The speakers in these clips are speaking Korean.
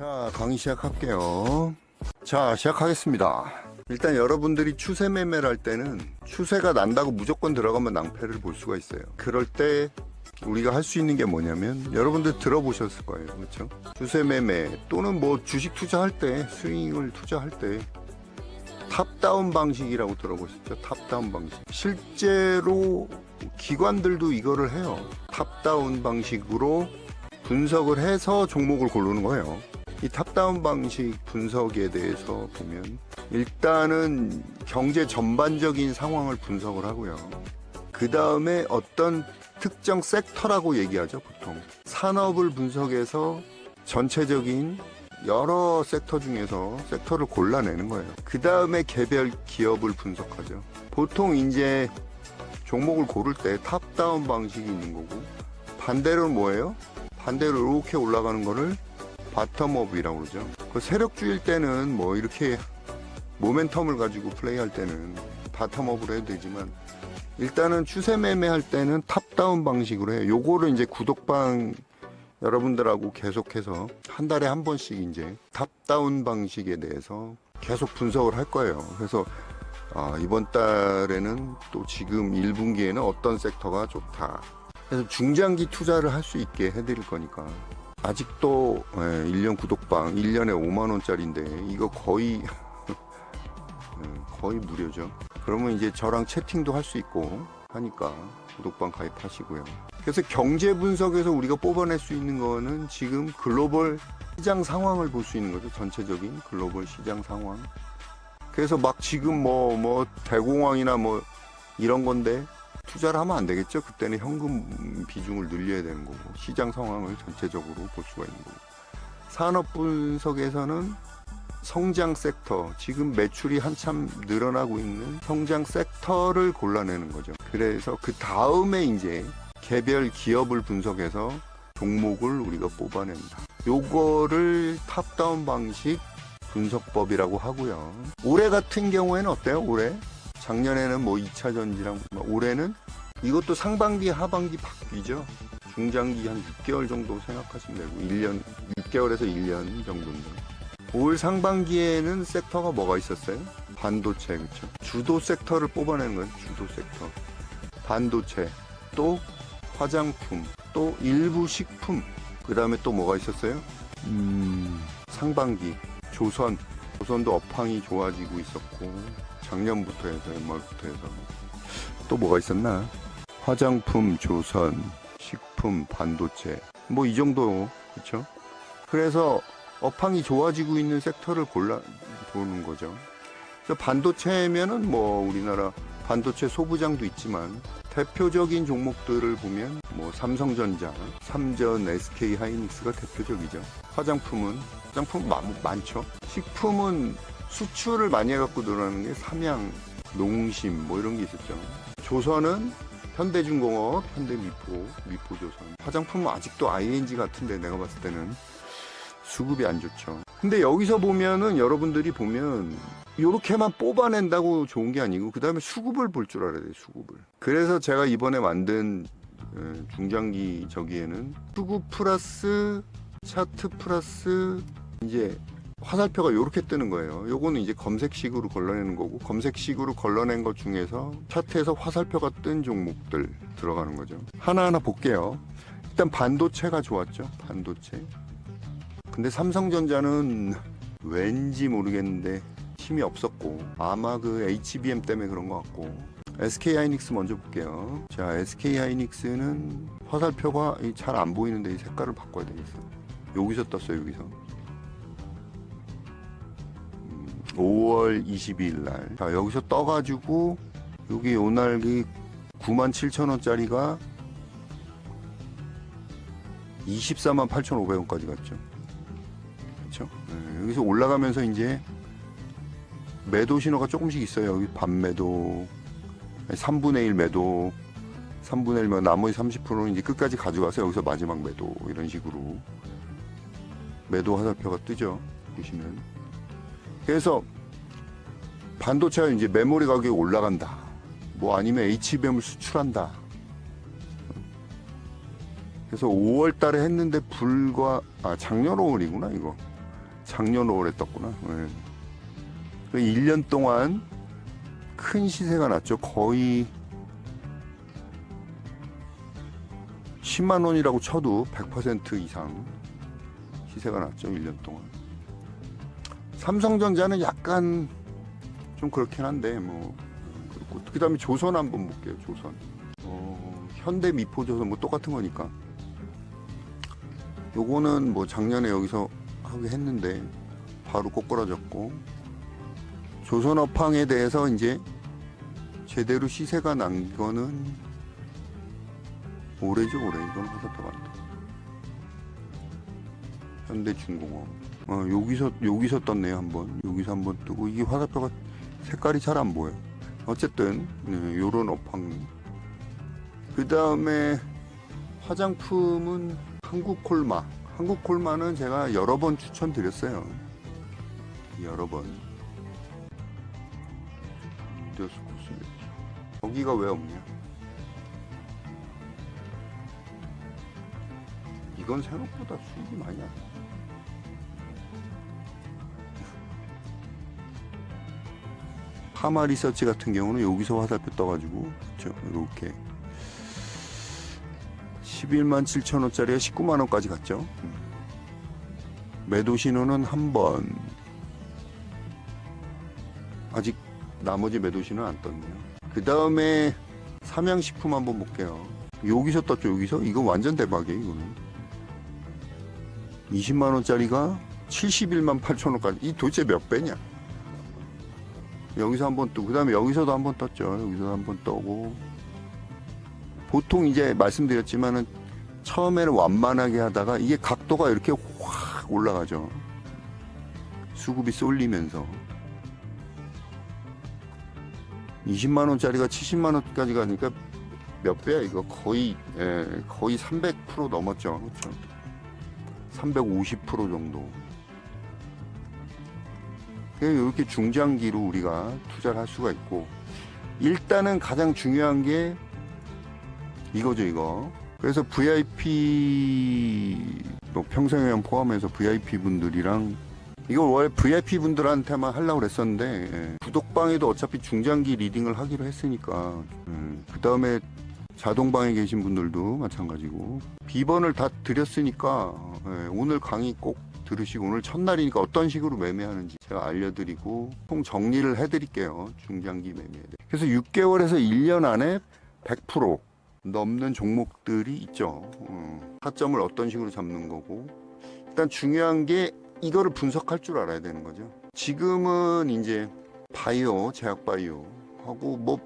자, 강의 시작할게요. 자, 시작하겠습니다. 일단 여러분들이 추세 매매를 할 때는 추세가 난다고 무조건 들어가면 낭패를 볼 수가 있어요. 그럴 때 우리가 할 수 있는 게 뭐냐면 여러분들 들어보셨을 거예요. 그렇죠? 추세 매매 또는 뭐 주식 투자할 때 스윙을 투자할 때 탑다운 방식이라고 들어보셨죠? 탑다운 방식. 실제로 기관들도 이거를 해요. 탑다운 방식으로 분석을 해서 종목을 고르는 거예요. 이 탑다운 방식 분석에 대해서 보면 일단은 경제 전반적인 상황을 분석을 하고요. 그 다음에 어떤 특정 섹터라고 얘기하죠, 보통. 산업을 분석해서 전체적인 여러 섹터 중에서 섹터를 골라내는 거예요. 그 다음에 개별 기업을 분석하죠. 보통 이제 종목을 고를 때 탑다운 방식이 있는 거고 반대로는 뭐예요? 반대로 이렇게 올라가는 거를 바텀업이라고 그러죠. 그 세력주일 때는 뭐 이렇게 모멘텀을 가지고 플레이할 때는 바텀업으로 해도 되지만 일단은 추세 매매할 때는 탑다운 방식으로 해요. 요거를 이제 구독방 여러분들하고 계속해서 한 달에 한 번씩 이제 탑다운 방식에 대해서 계속 분석을 할 거예요. 그래서 아, 이번 달에는 또 지금 1분기에는 어떤 섹터가 좋다. 그래서 중장기 투자를 할 수 있게 해드릴 거니까 아직도 예, 1년 구독방 1년에 5만 원짜리인데 이거 거의 예, 거의 무료죠. 그러면 이제 저랑 채팅도 할 수 있고 하니까 구독방 가입하시고요. 그래서 경제 분석에서 우리가 뽑아낼 수 있는 거는 지금 글로벌 시장 상황을 볼 수 있는 거죠. 전체적인 글로벌 시장 상황. 그래서 막 지금 뭐 뭐 대공황이나 뭐 이런 건데 투자를 하면 안 되겠죠. 그때는 현금 비중을 늘려야 되는 거고 시장 상황을 전체적으로 볼 수가 있는 거고 산업 분석에서는 성장 섹터 지금 매출이 한참 늘어나고 있는 성장 섹터를 골라내는 거죠. 그래서 그 다음에 이제 개별 기업을 분석해서 종목을 우리가 뽑아낸다. 요거를 탑다운 방식 분석법이라고 하고요. 올해 같은 경우에는 어때요? 올해 작년에는 뭐 2차 전지랑 뭐 올해는 이것도 상반기 하반기 바뀌죠. 중장기 한 6개월 정도 생각하시면 되고 1년 6개월에서 1년 정도인데 올 상반기에는 섹터가 뭐가 있었어요? 반도체 그렇죠. 주도 섹터를 뽑아내는 건 주도 섹터. 반도체 또 화장품 또 일부 식품 그 다음에 또 뭐가 있었어요? 음, 상반기 조선 조선도 업황이 좋아지고 있었고 작년부터 해서 연말부터 해서 또 뭐가 있었나? 화장품, 조선, 식품, 반도체 뭐 이 정도 그렇죠? 그래서 업황이 좋아지고 있는 섹터를 골라 보는 거죠. 그래서 반도체면은 뭐 우리나라 반도체 소부장도 있지만 대표적인 종목들을 보면 뭐 삼성전자, 삼전, SK 하이닉스가 대표적이죠. 화장품은 화장품 많, 많죠. 식품은 수출을 많이 해갖고 늘어나는 게 삼양, 농심 뭐 이런 게 있었죠. 조선은 현대중공업, 현대미포, 미포조선. 화장품은 아직도 ING 같은데 내가 봤을 때는 수급이 안 좋죠. 근데 여기서 보면은 여러분들이 보면 요렇게만 뽑아낸다고 좋은 게 아니고 그 다음에 수급을 볼 줄 알아야 돼요 수급을 그래서 제가 이번에 만든 어, 중장기 저기에는 수급 플러스 차트 플러스 이제 화살표가 요렇게 뜨는 거예요 요거는 이제 검색식으로 걸러내는 거고 검색식으로 걸러낸 것 중에서 차트에서 화살표가 뜬 종목들 들어가는 거죠 하나하나 볼게요 일단 반도체가 좋았죠 반도체 근데 삼성전자는 왠지 모르겠는데 힘이 없었고 아마 그 HBM 때문에 그런 것 같고 SK 하이닉스 먼저 볼게요. 자 SK 하이닉스는 화살표가 잘 안 보이는데 이 색깔을 바꿔야 되겠어. 여기서 떴어요 여기서. 5월 22일 날. 자 여기서 떠가지고 여기 오날 그 9만 7천 원짜리가 24만 8,500원까지 갔죠. 그렇죠? 네, 여기서 올라가면서 이제 매도 신호가 조금씩 있어요. 여기 반매도, 3분의 1 매도, 3분의 1면 나머지 30%는 이제 끝까지 가져가서 여기서 마지막 매도 이런 식으로 매도 화살표가 뜨죠. 보시면. 그래서 반도체가 이제 메모리 가격이 올라간다. 뭐 아니면 HBM을 수출한다. 그래서 5월 달에 했는데 불과 아 작년 5월이구나 이거. 작년 5월에 떴구나. 예. 그 1년 동안 큰 시세가 났죠. 거의 10만 원이라고 쳐도 100% 이상 시세가 났죠. 1년 동안. 삼성전자는 약간 좀 그렇긴 한데 뭐 그렇고 그다음에 조선 한번 볼게요. 조선. 어, 현대 미포조선 뭐 똑같은 거니까. 요거는 뭐 작년에 여기서 하게 했는데 바로 꼬꾸라졌고 조선업황에 대해서 이제 제대로 시세가 난 거는 올해죠 올해 이건 화살표가 안 돼. 현대중공업 어, 여기서 여기서 떴네요 한번. 여기서 한번 뜨고 이게 화살표가 색깔이 잘 안 보여 어쨌든 네, 요런 업황. 그 다음에 화장품은 한국콜마. 한국콜마는 제가 여러 번 추천드렸어요. 여러 번. 여기가 왜 없냐? 이건 생각보다 수익이 많이 안 나. 파마 리서치 같은 경우는 여기서 화살표 떠가지고 그렇죠 이렇게. 11만 7천 원짜리가 19만 원까지 갔죠? 음. 매도 신호는 한 번. 아직 나머지 매도 신호는 안 떴네요. 그 다음에 삼양식품 한번 볼게요. 여기서 떴죠 여기서? 이거 완전 대박이에요 이거는. 20만 원짜리가 71만 8천 원까지. 이 도대체 몇 배냐 여기서 한번 뜨고 그다음에 여기서도 한 번 떴죠. 여기서 한번 떠고. 보통 이제 말씀드렸지만은 처음에는 완만하게 하다가 이게 각도가 이렇게 확 올라가죠. 수급이 쏠리면서. 20만 원짜리가 70만 원까지 가니까 몇 배야 이거? 거의 예, 거의 300% 넘었죠. 그렇죠? 350% 정도 이렇게 중장기로 우리가 투자를 할 수가 있고 일단은 가장 중요한 게 이거죠 이거. 그래서 VIP 뭐 평생회원 포함해서 VIP 분들이랑 이거 원래 VIP 분들한테만 하려고 그랬었는데 예. 구독방에도 어차피 중장기 리딩을 하기로 했으니까 그 다음에 자동방에 계신 분들도 마찬가지고. 비번을 다 드렸으니까 예, 오늘 강의 꼭 들으시고 오늘 첫날이니까 어떤 식으로 매매하는지 제가 알려드리고 총 정리를 해드릴게요. 중장기 매매에 대해. 그래서 6개월에서 1년 안에 100% 넘는 종목들이 있죠. 음, 타점을 어떤 식으로 잡는 거고. 일단 중요한 게 이거를 분석할 줄 알아야 되는 거죠. 지금은 이제 바이오 제약 바이오 하고 뭐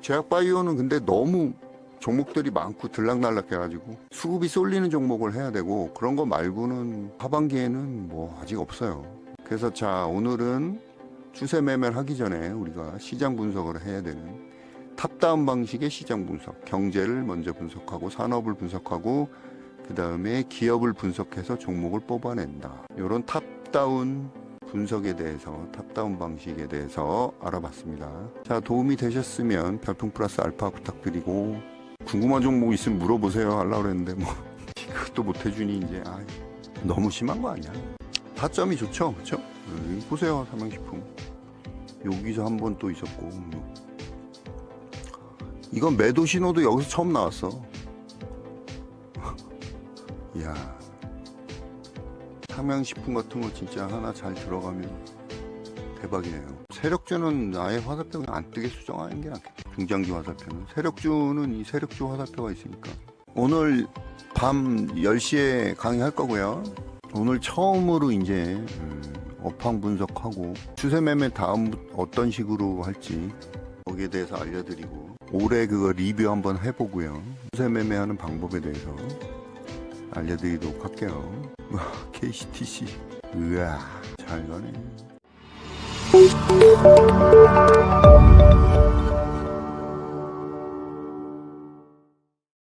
제약 바이오는 근데 너무 종목들이 많고 들락날락 해가지고 수급이 쏠리는 종목을 해야 되고 그런 거 말고는 하반기에는 뭐 아직 없어요. 그래서 자 오늘은 추세 매매를 하기 전에 우리가 시장 분석을 해야 되는 탑다운 방식의 시장 분석, 경제를 먼저 분석하고 산업을 분석하고 그 다음에 기업을 분석해서 종목을 뽑아낸다. 이런 탑다운 분석에 대해서 탑다운 방식에 대해서 알아봤습니다. 자 도움이 되셨으면 별풍 플러스 알파 부탁드리고 궁금한 종목 있으면 물어보세요. 하려고 그랬는데 뭐 이것도 못 해주니 이제 아 너무 심한 거 아니야? 타점이 좋죠. 그쵸? 여기 보세요. 삼양식품. 여기서 한 번 또 있었고. 뭐. 이건 매도 신호도 여기서 처음 나왔어. 이야. 삼양식품 같은 거 진짜 하나 잘 들어가면 대박이네요 세력주는 아예 화살표가 안 뜨게 수정하는 게 낫겠다. 중장기 화살표는. 세력주는 이 세력주 화살표가 있으니까. 오늘 밤 10시에 강의할 거고요. 오늘 처음으로 이제 음, 업황 분석하고 추세 매매 다음 어떤 식으로 할지 거기에 대해서 알려드리고 올해 그거 리뷰 한번 해보고요. 추세 매매하는 방법에 대해서 알려드리도록 할게요. 와 KCTC 으아 잘 가네 Thank you.